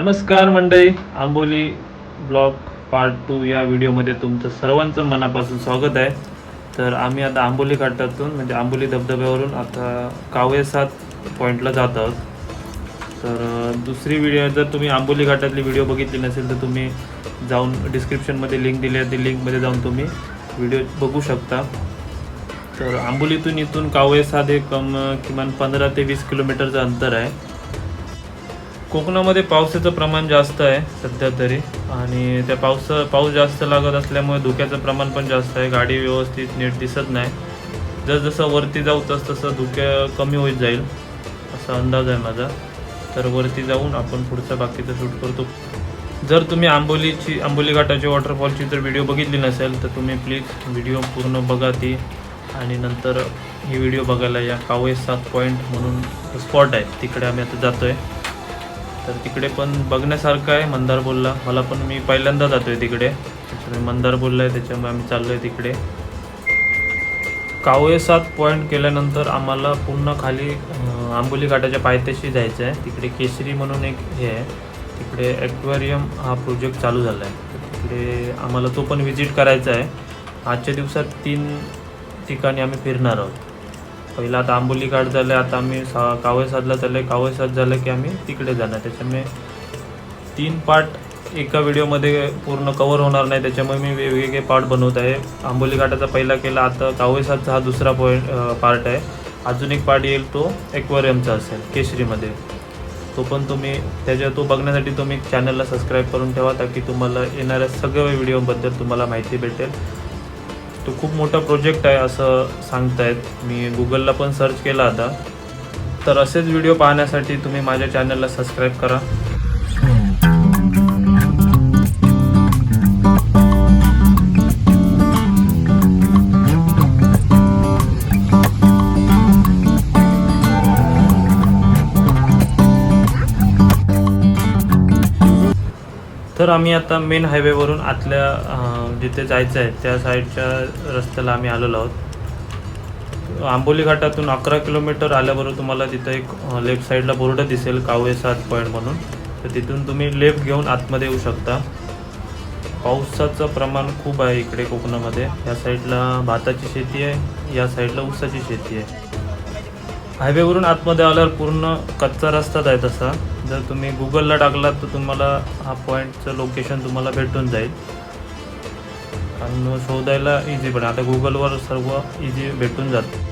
नमस्कार मंडळी Amboli blog part two या व्हिडिओमध्ये तुमचं सर्वांचं मनापासून स्वागत आहे. तर आम्ही आता आंबोली घाटातून म्हणजे आंबोली धबधब्यावरून आता कावळे सात पॉईंटला जात आहोत. तर दुसरी व्हिडिओ जर तुम्ही आंबोली घाटातली व्हिडिओ बघितली नसेल तर तुम्ही जाऊन डिस्क्रिप्शनमध्ये लिंक दिली आहे. ती लिंकमध्ये जाऊन तुम्ही व्हिडिओ बघू शकता. तर आंबोलीतून इथून कावळे हे कम किमान पंधरा ते वीस किलोमीटरचं अंतर आहे. कोकणामध्ये पावसाचं प्रमाण जास्त आहे सध्या तरी. आणि त्या पावस पाऊस जास्त लागत असल्यामुळे धुक्याचं प्रमाण पण जास्त आहे. गाडी व्यवस्थित नीट दिसत नाही. जसजसं वरती जाऊ तस तसं धुक्या कमी होत जाईल असा अंदाज आहे माझा. तर वरती जाऊन आपण पुढचं बाकीचं शूट करतो. जर तुम्ही आंबोलीची आंबोली घाटाची वॉटरफॉलची जर व्हिडिओ बघितली नसेल तर तुम्ही प्लीज व्हिडिओ पूर्ण बघा ती. आणि नंतर ही व्हिडिओ बघायला या कावळे सात पॉईंट म्हणून स्पॉट आहे. तिकडे आम्ही आता जातो आहे तर तिकडे पण बघण्यासारखं आहे मंदार बोलला मला पण मी पहिल्यांदा जातोय तिकडे. त्याच्यामुळे मंदार बोलला आहे त्याच्यामुळे आम्ही चाललो आहे तिकडे. कावळे सात पॉईंट केल्यानंतर आम्हाला पूर्ण खाली आंबोली घाटाच्या पायथ्याशी जायचं आहे. तिकडे केसरी म्हणून एक हे आहे. तिकडे ॲक्वेरियम हा प्रोजेक्ट चालू झाला आहे. तिकडे आम्हाला तो पण व्हिजिट करायचा आहे. आजच्या दिवसात तीन ठिकाणी आम्ही फिरणार आहोत. पहिला आता आंबोली घाट झालं आता आम्ही सा कावय साधला चाललं कावळे साध झालं की आम्ही तिकडे जाणार. त्याच्यामुळे तीन पार्ट एका व्हिडिओमध्ये पूर्ण कवर होणार नाही. त्याच्यामुळे मी वेगवेगळे पार्ट बनवत आहे. आंबोली घाटाचा पहिला केला आता कावळे साधचा हा दुसरा पॉईंट पार्ट आहे. अजून एक पार्ट येईल तो एक्वेरियमचा असेल केशरीमध्ये. तो पण तुम्ही त्याच्या तो बघण्यासाठी तुम्ही चॅनलला सबस्क्राईब करून ठेवा ताकी तुम्हाला येणाऱ्या सगळ्या व्हिडिओबद्दल तुम्हाला माहिती भेटेल. तो खूप मोठा प्रोजेक्ट आहे असं सांगतायत. मी गुगलला पण सर्च केला आता. तर असेच व्हिडिओ पाहण्यासाठी तुम्ही माझ्या चॅनलला सबस्क्राईब करा. तर आम्ही आता मेन हायवेवरून आतल्या जिथे जायचं आहे त्या साईडच्या रस्त्याला आम्ही आलेलो आहोत. आंबोली घाटातून अकरा किलोमीटर आल्याबरोबर तुम्हाला तिथं एक लेफ्ट साईडला बोर्ड दिसेल कावळे सात पॉईंट म्हणून. तर तिथून तुम्ही लेफ्ट घेऊन आतमध्ये येऊ शकता. पावसाचं प्रमाण खूप आहे इकडे कोकणामध्ये. या साईडला भाताची शेती आहे या साईडला ऊसाची शेती आहे. हायवेवरून आतमध्ये आल्यावर पूर्ण कच्चा रस्ताच आहे तसा. जर तुम्ही गुगलला टाकलात तर तुम्हाला हा पॉईंटचं लोकेशन तुम्हाला भेटून जाईल. आणि शोधायला इझी पण आता गुगलवर सर्व इझी भेटून जातं.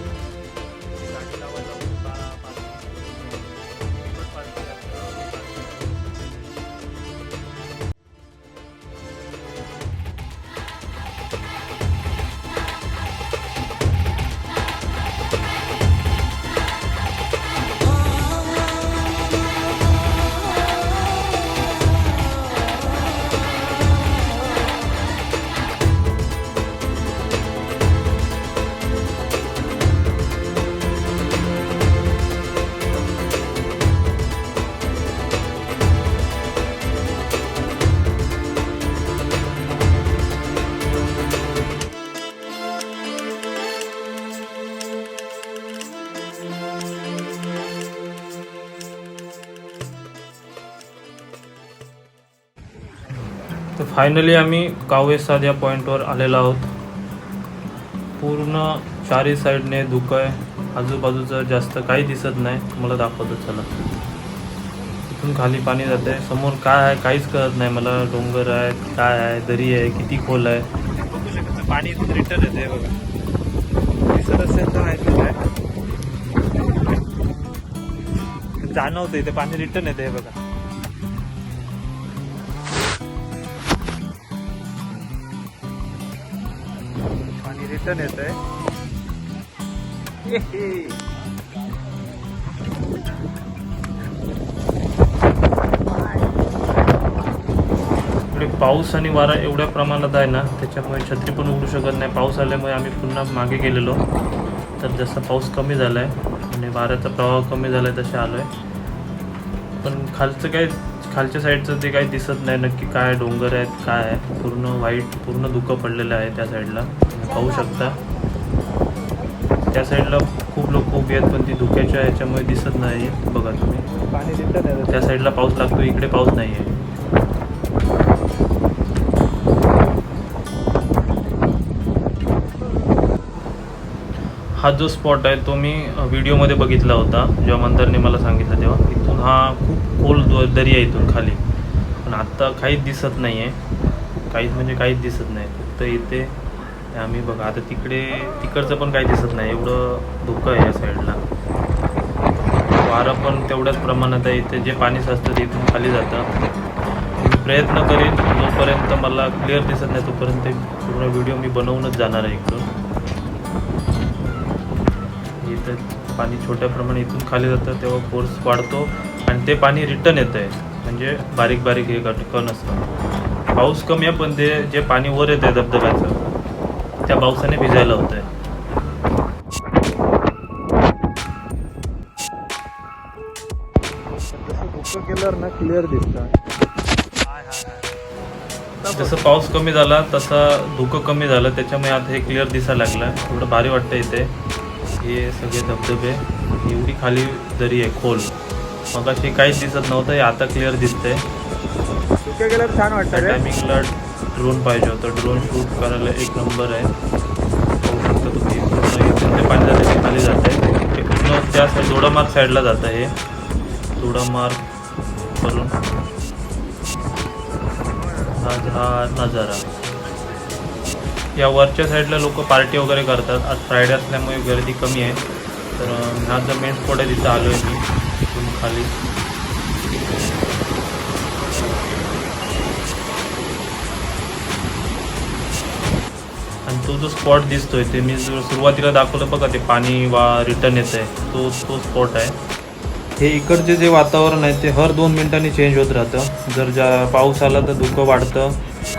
फायनली आम्ही कावेसाद या पॉईंटवर आलेलो आहोत. पूर्ण चारी साईडने धुकं आहे. आजूबाजूचं जास्त काही दिसत नाही. मला दाखवतो चला. इथून खाली पाणी जाते आहे समोर काय आहे काहीच कळत नाही मला. डोंगर आहे काय आहे दरी आहे किती खोल आहे. पाणी रिटर्न येते बघा. दिसत असेल तर माहिती काय. जाणवते इथे पाणी रिटर्न येते बघा. रिटर्न येत आहे पाऊस आणि वारा एवढ्या प्रमाणात आहे ना त्याच्यामुळे छत्री पण उघडू शकत नाही. पाऊस आल्यामुळे आम्ही पुन्हा मागे गेलेलो. तर जसा पाऊस कमी झाला आहे आणि वाऱ्याचा प्रवाह कमी झाला आहे तसे आलो आहे पण खालचं काय खालच्या साईडचं ते काही दिसत नाही. नक्की काय डोंगर आहेत काय आहे पूर्ण वाईट पूर्ण धुकं पडलेलं आहे त्या साईडला. पाहू शकता. त्या साईडला खूप लोक उभी आहेत पण ती धुक्याच्या ह्याच्यामुळे दिसत नाही. बघा तुम्ही. त्या साईडला पाऊस लागतो इकडे पाऊस नाही आहे. हा जो स्पॉट आहे तो मी व्हिडिओमध्ये बघितला होता जेव्हा मंदारने मला सांगितलं तेव्हा. इथून हा खूप खोल दरी आहे इथून खाली. पण आत्ता काहीच दिसत नाही आहे काहीच म्हणजे काहीच दिसत नाही. फक्त इथे आम्ही बघा आता तिकडे तिकडचं पण काही दिसत नाही. एवढं धुकं आहे या साईडला. वारं पण तेवढ्याच प्रमाणात आहे. इथे जे पाणी साचतं ते इथून खाली जातं. मी प्रयत्न करेन जोपर्यंत मला क्लिअर दिसत नाही तोपर्यंत पूर्ण व्हिडिओ मी बनवूनच जाणार आहे इकडून. इथं पाणी छोट्या प्रमाणात इथून खाली जातं तेव्हा फोर्स वाढतो आणि ते पाणी रिटर्न येतं आहे. म्हणजे बारीक बारीक हे कण असतं. पाऊस कमी आहे पण ते जे पाणी वर येतं आहे धबधब्याचं त्या पावसाने भिजायला होतं आहे जसं धुकं केल्यावर ना क्लिअर दिसतं. जसं पाऊस कमी झाला तसा धुकं कमी झालं. त्याच्यामुळे आता हे क्लिअर दिसायला लागलं. थोडं भारी वाटतं इथे. हे सगळे धबधबे. एवढी खाली दरी आहे खोल. मग अशी काहीच दिसत नव्हतं. हे आता क्लिअर दिसतंय. केल्यावर छान वाटतं टायमिंगला ड्रोन पाहिजे होतं. ड्रोन शूट करायला एक नंबर आहे. पाहू शकता तुम्ही. पूर्ण ते पाणी ते खाली जात. आहे हे पूर्ण त्या साईड दोडामार्ग साईडला जात आहे दोडामार्ग करून हा हा नजारा. या वरच्या साईडला लोक पार्टी वगैरे करतात. आज फ्रायडे असल्यामुळे गर्दी कमी आहे. तर अं, हा जो मेन स्पॉट आहे तिथं आलो आहे मी खाली. आणि तो जो स्पॉट दिसतोय ते मी सुरुवातीला दाखवलं बघा ते पाणी वा रिटर्न येत आहे. तो तो स्पॉट आहे. हे इकडचे जे वातावरण आहे ते हर दोन मिनिटांनी चेंज होत राहतं. जर ज्या पाऊस आला तर धुकं वाढतं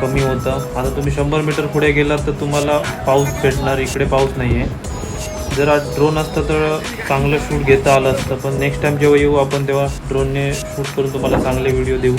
कमी होतं. आता तुम्ही शंभर मीटर पुढे गेलात तर तुम्हाला पाऊस भेटणार इकडे पाऊस नाही आहे जर आज ड्रोन असतं तर चांगलं शूट घेता आलं असतं पण नेक्स्ट टाईम जेव्हा येऊ आपण तेव्हा ड्रोनने शूट करून तुम्हाला चांगले व्हिडिओ देऊ.